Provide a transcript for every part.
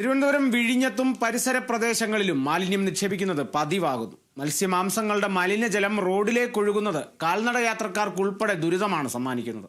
തിരുവനന്തപുരം വിഴിഞ്ഞത്തും പരിസര പ്രദേശങ്ങളിലും മാലിന്യം നിക്ഷേപിക്കുന്നത് പതിവാകുന്നു. മത്സ്യമാംസങ്ങളുടെ മലിനജലം റോഡിലേക്ക് ഒഴുകുന്നത് കാൽനട യാത്രക്കാർക്കുൾപ്പെടെ ദുരിതമാണ് സമ്മാനിക്കുന്നത്.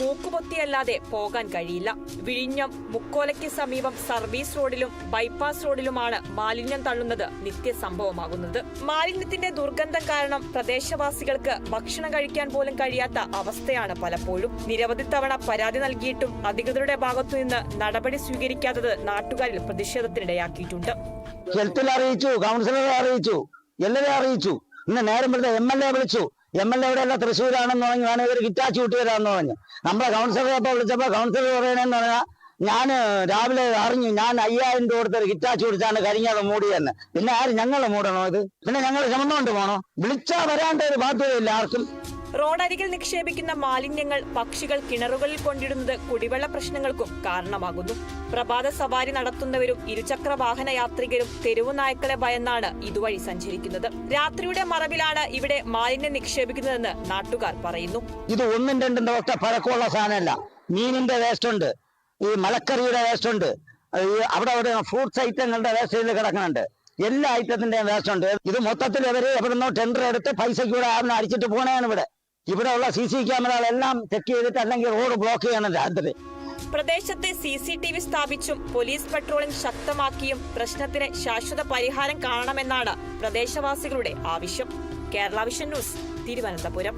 മൂക്കുപൊത്തിയല്ലാതെ പോകാൻ കഴിയില്ല. വിഴിഞ്ഞം മുക്കോലയ്ക്ക് സമീപം സർവീസ് റോഡിലും ബൈപ്പാസ് റോഡിലുമാണ് മാലിന്യം തള്ളുന്നത് നിത്യസംഭവമാകുന്നത്. മാലിന്യത്തിന്റെ ദുർഗന്ധം കാരണം പ്രദേശവാസികൾക്ക് ഭക്ഷണം കഴിക്കാൻ പോലും കഴിയാത്ത അവസ്ഥയാണ് പലപ്പോഴും. നിരവധി തവണ പരാതി നൽകിയിട്ടും അധികൃതരുടെ ഭാഗത്തുനിന്ന് നടപടി സ്വീകരിക്കാത്തത് നാട്ടുകാരിൽ പ്രതിഷേധത്തിനിടയാക്കിയിട്ടുണ്ട്. ഹെൽത്തിൽ അറിയിച്ചു കൗൺസിലറെ അറിയിച്ചു എല്ലാവരെയും അറിയിച്ചു. ഇന്ന് നേരം വെറുതെ എം എൽ എ വിളിച്ചു. എം എൽ എ ഇവിടെ അല്ല തൃശ്ശൂരാണെന്ന് പറഞ്ഞു ഞാൻ ഇവർ കിറ്റാച്ചി വിട്ടുതരാന്ന് പറഞ്ഞു. നമ്മളെ കൗൺസിലറെ അപ്പോൾ വിളിച്ചപ്പോൾ കൗൺസിലർ പറയണേന്ന് പറഞ്ഞാൽ ഞാൻ രാവിലെ അറിഞ്ഞു ഞാൻ അയ്യായിരം രൂപ കൊടുത്തൊരു കിറ്റാച്ചി കുടിച്ചാണ് കരിഞ്ഞത് മൂടിയെന്ന്. പിന്നെ ആര് ഞങ്ങൾ മൂടണോ ഇത്? പിന്നെ ഞങ്ങൾ ചുമന്നുകൊണ്ട് പോകണോ വിളിച്ചാൽ വരാണ്ട് ഒരു ബാധ്യതയില്ല ആർക്കും. റോഡരികിൽ നിക്ഷേപിക്കുന്ന മാലിന്യങ്ങൾ പക്ഷികൾ കിണറുകളിൽ കൊണ്ടിടുന്നത് കുടിവെള്ള പ്രശ്നങ്ങൾക്കും കാരണമാകുന്നു. പ്രഭാത സവാരി നടത്തുന്നവരും ഇരുചക്ര വാഹന യാത്രികരും തെരുവു നായ്ക്കളെ ഭയന്നാണ് ഇതുവഴി സഞ്ചരിക്കുന്നത്. രാത്രിയുടെ മറവിലാണ് ഇവിടെ മാലിന്യം നിക്ഷേപിക്കുന്നതെന്ന് നാട്ടുകാർ പറയുന്നു. ഇത് ഒന്നും രണ്ടും ഒക്കെ പഴക്കമുള്ള സാധനമല്ല. മീനിന്റെ വേസ്റ്റ് ഉണ്ട്. ഈ മലക്കറിയുടെ വേസ്റ്റ് ഉണ്ട്. അവിടെ അവിടെ ഫ്രൂട്ട്സ് ഐറ്റങ്ങളുടെ വേസ്റ്റ് കിടക്കുന്നുണ്ട്. എല്ലാ ഐറ്റത്തിന്റെയും വേസ്റ്റ് ഉണ്ട്. ഇത് മൊത്തത്തിൽ അവർ എവിടെ നിന്നോ ടെൻഡർ എടുത്ത് പൈസയ്ക്കൂടെ ആരും അടിച്ചിട്ട് പോണേണ് ഇവിടെ. ഇവിടെ ഉള്ള സി സി ക്യാമറകളെല്ലാം ചെക്ക് ചെയ്തിട്ട് അല്ലെങ്കിൽ റോഡ് ബ്ലോക്ക് ചെയ്യണം രാത്രി. പ്രദേശത്തെ സി സി ടി വി സ്ഥാപിച്ചും പോലീസ് പട്രോളിംഗ് ശക്തമാക്കിയും പ്രശ്നത്തിന് ശാശ്വത പരിഹാരം കാണണമെന്നാണ് പ്രദേശവാസികളുടെ ആവശ്യം. Kerala vision news Thiruvananthapuram.